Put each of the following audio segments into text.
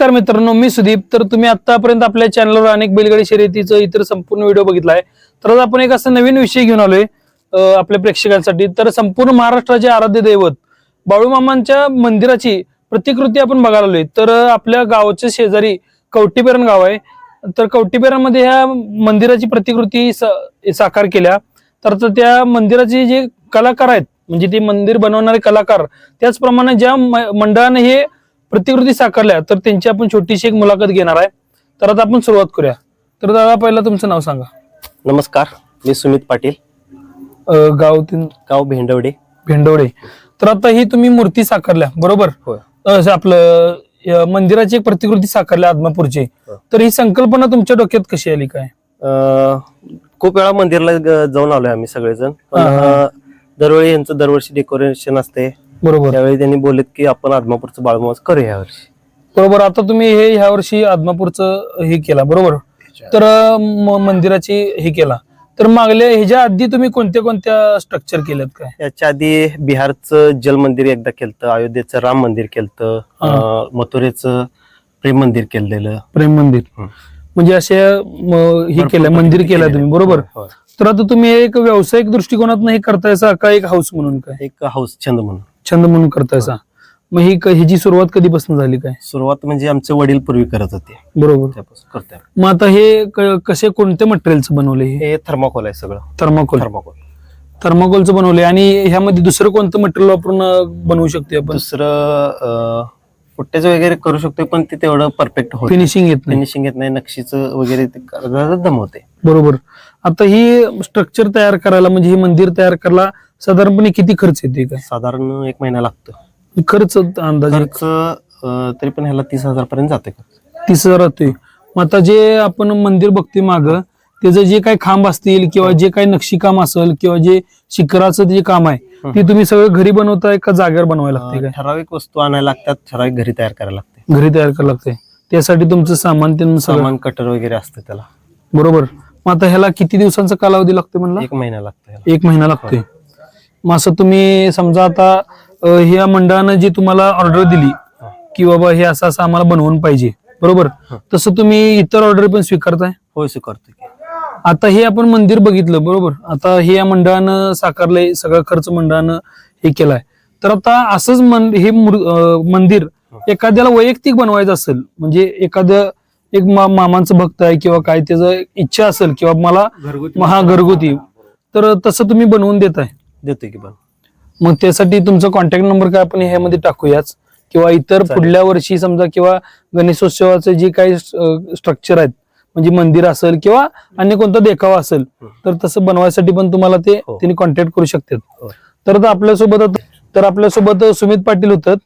नमस्कार मित्रांनो मी सुदीप. तर तुम्ही आतापर्यंत आपल्या चॅनलवर अनेक बैलगाडी शर्यतीचं इतर संपूर्ण व्हिडिओ बघितलाय तर आज आपण एक असा नवीन विषय घेऊन आलोय आपल्या प्रेक्षकांसाठी. तर संपूर्ण महाराष्ट्राचे आराध्य दैवत बाळूमामांच्या मंदिराची प्रतिकृती आपण बघायला आलोय. तर आपल्या गावाच्या शेजारी कवटीपेरण गाव आहे. तर कवटीपेरणमध्ये ह्या मंदिराची प्रतिकृती स- साकार केल्या. तर त्या मंदिराचे जे कलाकार आहेत म्हणजे ते मंदिर बनवणारे कलाकार त्याचप्रमाणे ज्या म- मंडळाने हे प्रतिकृती साकारल्या तर त्यांची आपण छोटीशी एक मुलाखत घेणार आहे. तर आता आपण सुरुवात करूया. तर दादा पहिला तुमचं नाव सांगा. नमस्कार मी सुमित पाटील. अं, गाव ते गाव भेंडवडे. भेंडवडे. तर आता ही तुम्ही मूर्ती साकारल्या बरोबर? होय. अं, असं आपलं अं, मंदिराची एक प्रतिकृती साकारल्या आदमापूरची. हो. तर ही संकल्पना तुमच्या डोक्यात कशी आली काय? अं, खूप वेळा मंदिरला ग- जाऊन आलोय आम्ही सगळेजण. पण हा, हा. अं, दरवेळी यांचं दरवर्षी डेकोरेशन असते. बरोबर. त्यावेळी त्यांनी बोलत की आपण आदमापूरचं बाळमास करूया यावर्षी बरोबर आता तुम्ही हे ह्या वर्षी आदमापूरचं हे केला बरोबर? तर म- मंदिराची हे केला. तर मागल्या ह्याच्या आधी तुम्ही कोणत्या कोणत्या स्ट्रक्चर केल्यात काय? याच्या आधी बिहारचं जल मंदिर एकदा केलं अयोध्येचं राम मंदिर केलं मथुरेचं प्रेम मंदिर केलेलं. प्रेम मंदिर. हं. म्हणजे असे म, हे भरपूर केलं मंदिर केलं. तुम्ही बरोबर? होय, होय. तर आता तुम्ही एक व्यावसायिक दृष्टिकोनात हे करतायसा का एक हाऊस म्हणून काय? एक हाऊस छंद म्हणून. छंद म्हणून करतायसा मग ही क- ह्याची सुरुवात कधीपासून झाली काय? सुरुवात म्हणजे आमचे वडील पूर्वी करत होते. बरोबर. त्यापासून मग आता हे क- कसे कोणत्या मटेरियलचं बनवले हे? हे थर्माकोल आहे सगळं. थर्माकोल थर्माकोल थर्माकोलचं बनवले आणि ह्यामध्ये दुसरं कोणतं मटेरियल वापरून अं, बनवू शकतो आपण? दुसरं फुटेज वगैरे करू शकतो पण ते तेवढं परफेक्ट होत फिनिशिंग येत नाही. फिनिशिंग येत नाही. नक्षीचं वगैरे ते करायला दमवते बरोबर. आता ही स्ट्रक्चर तयार करायला म्हणजे हे मंदिर तयार करायला साधारणपणे किती खर्च येते काय साधारण एक महिना लागतो. खर्च अंदाजे खर्च अं, तरी पण ह्याला तीस हजार पर्यंत जाते तीस हजार राहतोय मग आता जे आपण मंदिर बघतोय माग त्याचं जे काही खांब असतील किंवा जे काही नक्षीकाम असेल किंवा जे शिखराचं जे काम आहे ते तुम्ही सगळं घरी बनवताय का जागेवर बनवायला लागते काय? ठराविक वस्तू आणायला लागतात ठराविक घरी तयार करायला लागते घरी तयार करायला लागते त्यासाठी तुमचं सामान ते सगळं? सामान कटर वगैरे असतं त्याला. बरोबर. मग आता ह्याला किती दिवसांचा कालावधी लागतो म्हणला? एक महिना लागतो ह्याला. एक महिना लागतोय. मग असं तुम्ही समजा आता अं, ह्या मंडळानं जी तुम्हाला ऑर्डर दिली की बाबा हे असं असं आम्हाला बनवून पाहिजे बरोबर? तसं तुम्ही इतर ऑर्डर पण स्वीकारताय? होय स्वीकारतो की. आता हे आपण मंदिर बघितलं बरोबर? आता हे या मंडळानं साकारलंय सगळा खर्च मंडळानं हे केलाय. तर आता असंच मन हे मूर- अं, मंदिर एखाद्याला वैयक्तिक बनवायचं असेल म्हणजे एखादं एक मा- मामांचं भक्त आहे किंवा काय त्याचं इच्छा असेल किंवा मला महा घरगुती तर तसं तुम्ही बनवून देताय. देतोय की पण मग त्यासाठी तुमचा कॉन्टॅक्ट नंबर काय आपण ह्यामध्ये टाकूयाच? किंवा इतर. पुढल्या वर्षी समजा किंवा गणेशोत्सवाचे जे काही स्ट्रक्चर आहेत म्हणजे मंदिर असेल किंवा अन्य कोणता देखावा असेल तर तसं बनवायसाठी पण तुम्हाला ते हो. त्यांनी कॉन्टॅक्ट करू शकतात. तर आता आपल्यासोबत तर आपल्यासोबत सुमित पाटील होतात.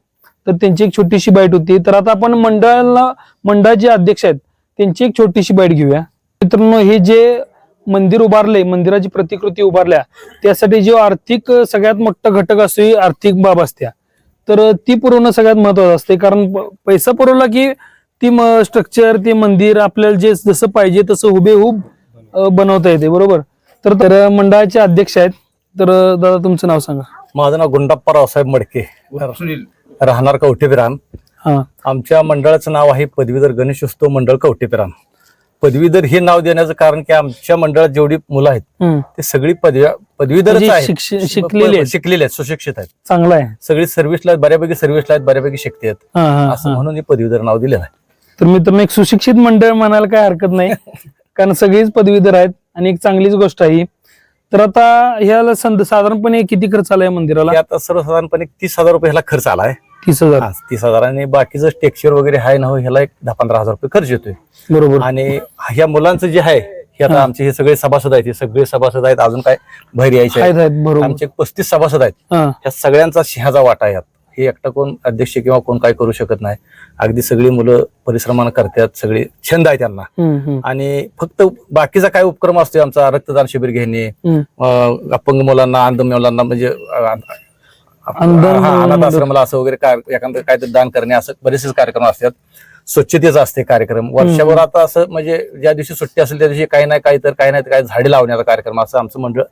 तर त्यांची एक छोटीशी बाईट होती. तर आता आपण मंडळाला मंडळाचे अध्यक्ष आहेत. त्यांची एक छोटीशी बाईट घेऊया. मित्रांनो हे जे मंदिर उभारले मंदिराची प्रतिकृती उभारल्या त्यासाठी जो आर्थिक सगळ्यात मोठा घटक असतो ही आर्थिक बाब असत्या. तर ती पुरवणं सगळ्यात महत्वाचं असते कारण प- पैसा पुरवला की ती स्ट्रक्चर ते मंदिर आपल्याला जे जसं पाहिजे तसं हुबेहूब बनवता येते बरोबर? तर तर मंडळाचे अध्यक्ष आहेत. तर दादा तुमचं नाव सांगा. माझं नाव गुंडाप्पा रावसाहेब मडके. राहणार कवठेपिरान. हा. आमच्या मंडळाचं नाव आहे पदवीधर गणेशोत्सव मंडळ कवठेपिरान. पदवीधर हे नाव देण्याचं कारण की आमच्या मंडळात जेवढी मुलं आहेत. ते सगळी पदव्या पदवीधरच म्हणजे आहेत शिकलेली आहेत. शिकलेले आहेत सुशिक्षित आहेत चांगला आहे सगळी सर्व्हिसला बऱ्यापैकी सर्व्हिसला आहेत बऱ्यापैकी शिकते आहेत असं. म्हणून हे पदवीधर नाव दिलेलं आहे तर मित्रांनो एक सुशिक्षित मंडळ म्हणायला काय हरकत नाही कारण सगळीच पदवीधर आहेत आणि एक चांगलीच गोष्ट आहे. तर आता ह्याला साधारणपणे किती खर्च आला या मंदिराला आता सर्वसाधारणपणे तीस हजार रुपये ह्याला खर्च आलाय तीस हजार. तीस हजार. आणि बाकीचं टेक्स्चर वगैरे आहे ना हो, ह्याला एक दहा पंधरा हजार रुपये खर्च येतोय. बरोबर. आणि ह्या मुलांचं जे आहे हे आता. आमचे हे सगळे सभासद आहेत हे सगळे सभासद आहेत अजून काय बाहेर यायचे आमचे पस्तीस सभासद आहेत. ह्या सगळ्यांचा सिंहाचा वाटा आहे यात. हे एकटा कोण अध्यक्ष किंवा कोण काय करू शकत नाही. अगदी सगळी मुलं परिश्रमानं करतात सगळे छंद आहे त्यांना. आणि फक्त बाकीचा काय उपक्रम असतो आमचा रक्तदान शिबिर घेणे अपंग मुलांना अंध मुलांना म्हणजे अनाथ आश्रमाला असं वगैरे काय एखादं काहीतरी दान करणे असं बरेचसे कार्यक्रम असतात. स्वच्छतेचा असते कार्यक्रम. वर्षभर आता असं म्हणजे ज्या दिवशी सुट्टी असेल त्या दिवशी काही नाही काही तर काही नाही काही झाडे लावण्याचा कार्यक्रम असं आमचं मंडळ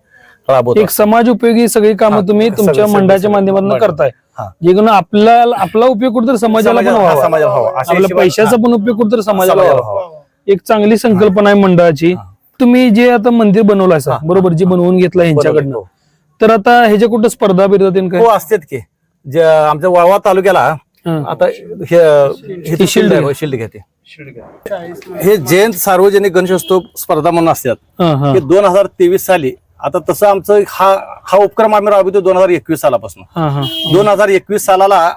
राबवत. एक समाज उपयोगी सगळी कामं तुम्ही तुमच्या मंडळाच्या माध्यमातून. करताय. हा. जे करून आपला आपला उपयोग कुठेतरी समाजाला पण व्हावा. आपल्या पैशाचा पण उपयोग कुठेतरी समाजाला समाजाला व्हावा. एक चांगली संकल्पना आहे मंडळाची. तुम्ही जे आता मंदिर बनवलं हा. बरोबर जे बनवून घेतलं ह्यांच्याकडनं बरोबर. तर आता ह्याच्या कुठं स्पर्धा बिर्धा तीन काय? हो असतात की. जे आमच्या वाळवा तालुक्याला हा. आता हे हे शिल्ड आहे. शिल्ड घेते. हे जयंत सार्वजनिक गणेशोत्सव स्पर्धा म्हणून असतात. हा, हा. हे दोन हजार तेवीस साली आता तसं आमचं हा हा उपक्रम आम्ही राबवतो दोन हजार एकवीस सालापासून. हा, हा. दोन हजार एकवीस सालाला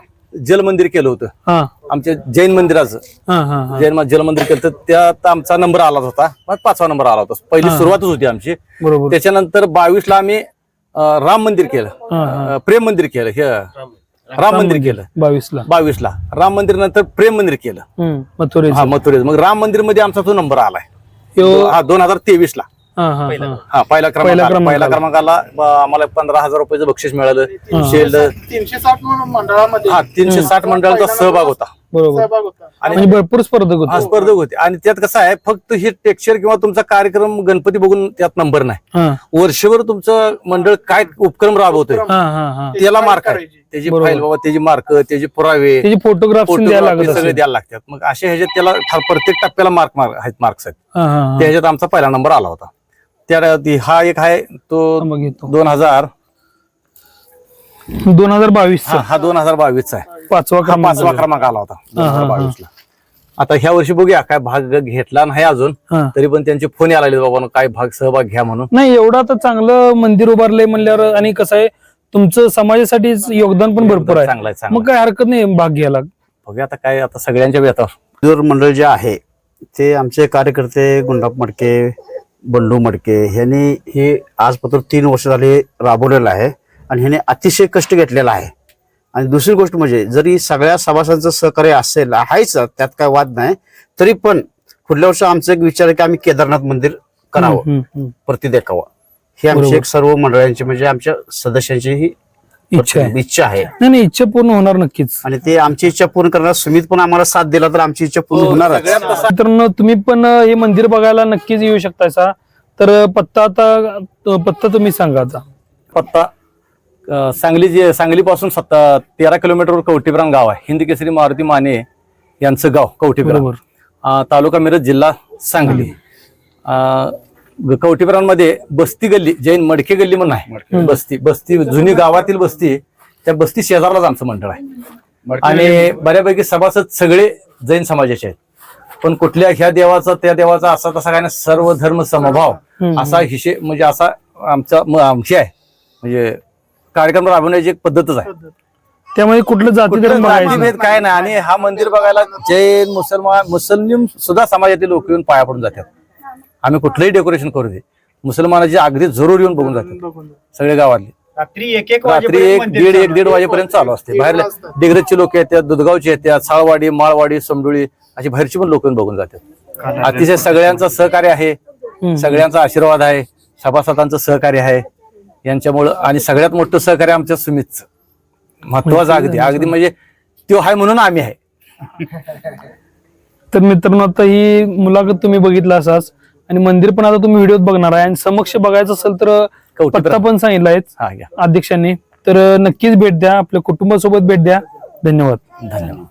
जलमंदिर केलं होतं. हा, आमच्या जैन मंदिराचं. हा, हा, हा. जैन मा- जलमंदिर केलं तर त्यात आमचा नंबर आला होता. मग पाचवा नंबर आला होता. पहिली हा. सुरुवातच होती आमची. बरोबर. त्याच्यानंतर बावीस ला आम्ही राम मंदिर केलं. प्रेम मंदिर केलं हे. राम मंदिर केलं. बावीस ला बावीस ला राम मंदिर नंतर प्रेम मंदिर केलं. मथुरेचं. हा मथुरे मग राम मंदिरमध्ये आमचा तो नंबर आलाय. यो- हा दोन हजार तेवीस ला हा, हा, हा. हा पहिला क्रमांक पहिला आला. क्रमांकाला आम्हाला पंधरा हजार रुपयाचं बक्षीस मिळालं. शेल्ड तीनशे साठ मंडळामध्ये. हा तीनशे साठ मंडळाचा सहभाग होता. बरोबर. सहभाग होता. म्हणजे भरपूर स्पर्धक हा होते स्पर्धक होते. आणि त्यात कसं आहे फक्त हे टेक्स्चर किंवा तुमचा कार्यक्रम गणपती बघून त्यात नंबर नाही. हा, वर्षभर तुमचं मंडळ काय उपक्रम राबवतोय? हा, हा, हा. त्याला मार्क आहे. करायची. त्याची बरोबर. फाईल बाबा त्याची मार्क त्याचे पुरावे त्याची फोटोग्राफ द्यायला photography लागत सगळे असेल. द्यायला लागतात. मग अशा ह्याच्यात त्याला प्रत्येक टप्प्याला मार्क मार्क आहेत मार्क्स आहेत. हा, हा, हा. त्या ह्याच्यात आमचा पहिला नंबर आला होता. त्या ती- हा एक आहे तो घेतो. दोन हजार दोन हजार बावीस हा हा दोन हजार बावीसचा आहे. पाचवा क्रमांक पाचवा क्रमांक आला होता. दोन हा, हजार हा. बावीस ला आता ह्या वर्षी बघूया काय भाग घेतला नाही अजून हा. तरी पण त्यांचे फोन यायला लागले बाबा काय भाग सहभाग घ्या म्हणून. नाही एवढं आता चांगलं मंदिर उभारलंय म्हणल्यावर आणि कसं आहे तुमचं समाजासाठी योगदान पण भरपूर आहे. चांगला आहे चांगला मग काय हरकत नाही भाग घ्यायला. बघूया आता काय आता सगळ्यांच्या व्यथावर मजूर मंडळ जे आहे ते आमचे कार्यकर्ते गुंडाप मडके बंडू मडके ह्यांनी हे आजपासून तीन वर्ष झाले राबवलेलं आहे आणि ह्याने अतिशय कष्ट घेतलेला आहे. आणि दुसरी गोष्ट म्हणजे जरी सगळ्या सभासदांचं सहकार्य असेल आहेच त्यात काय वाद नाही तरी पण पुढल्या वर्षी आमचा एक विचार आहे की आम्ही केदारनाथ मंदिर करावं. प्रति देखावं. ही आमची. एक सर्व मंडळांची म्हणजे आमच्या सदस्यांची ही इच्छा आहे. इच्छा आहे. नाही नाही इच्छा पूर्ण होणार नक्कीच. आणि ते आमची इच्छा पूर्ण करणार सुमित पण आम्हाला साथ दिला तर आमची इच्छा पूर्ण सगळ्यात तसा- मित्रांनो तुम्ही पण हे मंदिर बघायला नक्कीच येऊ शकतायसा तर पत्ता आता पत्ता तुम्ही सांगा आता. पत्ता सांगली जे सांगलीपासून सत्ता तेरा किलोमीटरवर कवठीप्राण गाव आहे. हिंद केसरी मारुती माने यांचं गाव अं, तालुका मिरज जिल्हा सांगली. अं, कवठीप्राणमध्ये बस्ती गल्ली जैन मडके गल्ली म्हणून आहे. बस्ती बस्ती जुनी गावातील बस्ती त्या बस्ती शेजारलाच आमचं मंडळ आहे. आणि बऱ्यापैकी सभासद सगळे जैन समाजाचे आहेत. पण कुठल्या ह्या देवाचा त्या देवाचा असा तसा काय नाही. सर्व धर्म समभाव. असा हिशे म्हणजे असा आमचा आमची आहे. म्हणजे कार्यक्रम राबवण्याची एक पद्धतच आहे. त्यामुळे कुठलं जाती कुठलं धर्म बघायचं जातीभेद काय नाही. आणि हा मंदिर बघायला जैन मुसलमान मुस्लिम सुद्धा समाजातील लोक येऊन पाया पडून जातात. आम्ही कुठलंही डेकोरेशन करू दे. मुसलमानाची अगदी जरूर येऊन बघून जातात. सगळे गावातले. रात्री एक एक रात्री एक दीड एक दीड वाजेपर्यंत चालू असते. बाहेर डिग्रजची लोक येतात दुधगावची येतात साळवाडी माळवाडी समडुळी अशी बाहेरची पण लोक येऊन बघून जातात. अतिशय सगळ्यांचं सहकार्य आहे. सगळ्यांचा आशीर्वाद आहे. सभासदांचं सहकार्य आहे. यांच्यामुळं आणि सगळ्यात मोठं सहकार्य आमच्या सुमितचं. महत्वाचं अगदी. अगदी म्हणजे तो आहे म्हणून आम्ही आहे. तर मित्रांनो आता ही मुलाखत तुम्ही बघितला असाच आणि मंदिर पण आता तुम्ही व्हिडिओत बघणार आहे. आणि समक्ष बघायचं असेल तर. पत्ता पण सांगितलाय हा घ्या अध्यक्षांनी. तर नक्कीच भेट द्या. आपल्या कुटुंबासोबत भेट द्या. धन्यवाद. धन्यवाद.